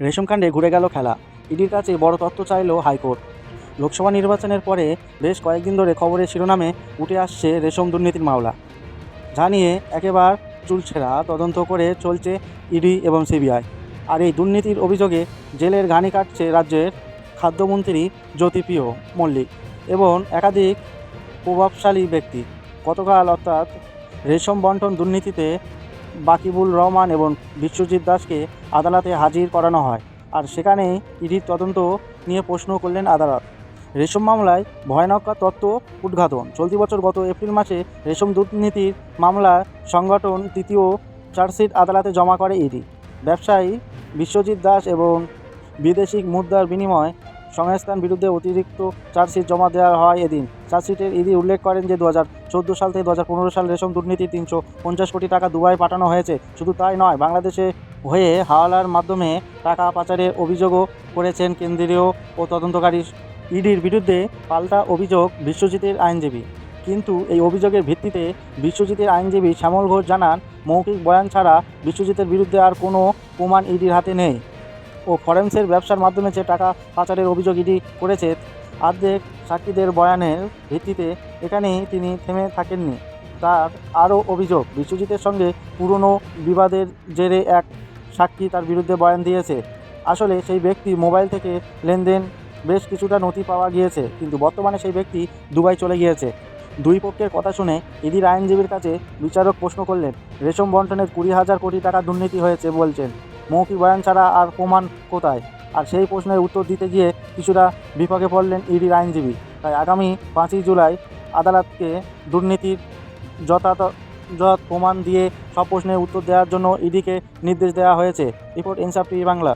রেশমকাণ্ডে ঘুরে গেল খেলা। ইডির কাছে বড় তথ্য চাইল হাইকোর্ট। লোকসভা নির্বাচনের পরে বেশ কয়েকদিন ধরে খবরের শিরোনামে উঠে আসছে রেশম দুর্নীতির মামলা। জানিয়ে একেবার চুলছেরা তদন্ত করে চলছে ইডি এবং সিবিআই। আর এই দুর্নীতির অভিযোগে জেলের ঘানি কাটছে রাজ্যের খাদ্যমন্ত্রী জ্যোতিপ্রিয় মল্লিক এবং একাধিক প্রভাবশালী ব্যক্তি। গতকাল অর্থাৎ রেশম বন্টন দুর্নীতিতে বাকিবুল রহমান এবং বিশ্বজিৎ দাসকে আদালতে হাজির করানো হয়। আর সেখানেই ইডির তদন্ত নিয়ে প্রশ্ন করলেন আদালত। রেশম মামলায় ভয়ানক তত্ত্ব উদ্ঘাটন। চলতি বছর গত এপ্রিল মাসে রেশম দুর্নীতির মামলার সংগঠন তৃতীয় চার্জশিট আদালতে জমা করে ইডি। ব্যবসায়ী বিশ্বজিৎ দাস এবং বিদেশি মুদ্রার বিনিময় সংস্থান বিরুদ্ধে অতিরিক্ত চার্জশিট জমা দেওয়া হয় এদিন। চার্জশিটের ইডি উল্লেখ করেন যে দু চোদ্দ সাল থেকে দু হাজার পনেরো সাল রেশম দুর্নীতি তিনশো পঞ্চাশ কোটি টাকা দুবাই পাঠানো হয়েছে। শুধু তাই নয়, বাংলাদেশে হয়ে হাওলার মাধ্যমে টাকা পাচারের অভিযোগও করেছেন কেন্দ্রীয় ও তদন্তকারী ইডির বিরুদ্ধে পাল্টা অভিযোগ বিশ্বজিতের আইনজীবী। কিন্তু এই অভিযোগের ভিত্তিতে বিশ্বজিতের আইনজীবী শ্যামল ঘোষ জানান, মৌখিক বয়ান ছাড়া বিশ্বজিতের বিরুদ্ধে আর কোনো প্রমাণ ইডির হাতে নেই। ও ফরেন্সের ব্যবসার মাধ্যমে যে টাকা পাচারের অভিযোগ ইডি করেছে, আর্ধেক সাক্ষীদের বয়ানের ভিত্তিতে এখানেই তিনি থেমে থাকেননি। তার আরও অভিযোগ, বিশ্বজিতের সঙ্গে পুরনো বিবাদের জেরে এক সাক্ষী তার বিরুদ্ধে বয়ান দিয়েছে। আসলে সেই ব্যক্তি মোবাইল থেকে লেনদেন বেশ কিছুটা নথি পাওয়া গিয়েছে, কিন্তু বর্তমানে সেই ব্যক্তি দুবাই চলে গিয়েছে। দুই পক্ষের কথা শুনে ইডির আইনজীবীর কাছে বিচারক প্রশ্ন করলেন, রেশম বন্টনের কুড়ি হাজার কোটি টাকা দুর্নীতি হয়েছে বলছেন। মৌখিক বয়ান ছাড়া আর প্রমাণ কোথায়? আর সেই প্রশ্নের উত্তর দিতে গিয়ে কিছুটা বিপাকে পড়লেন ইডির আইনজীবী। তাই আগামী পাঁচই জুলাই আদালতকে দুর্নীতির যথাযথ যথ প্রমাণ দিয়ে সব প্রশ্নের উত্তর দেওয়ার জন্য ইডিকে নির্দেশ দেওয়া হয়েছে। রিপোর্ট এনসাফ বাংলা।